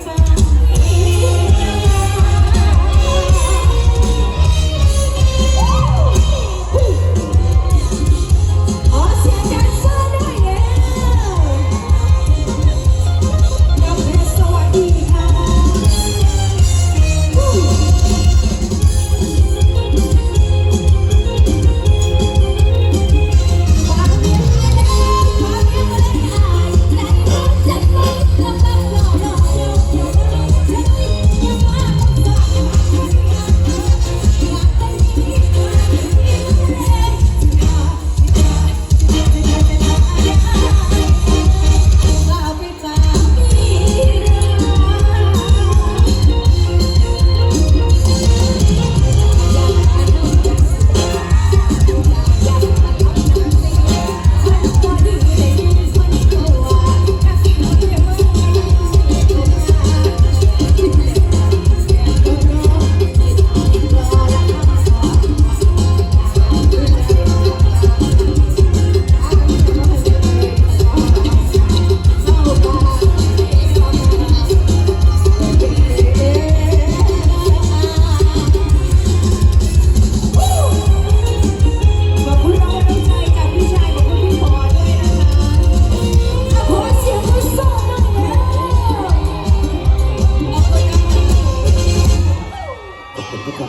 time.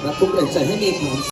นะครับทุกคนใจให้มีความ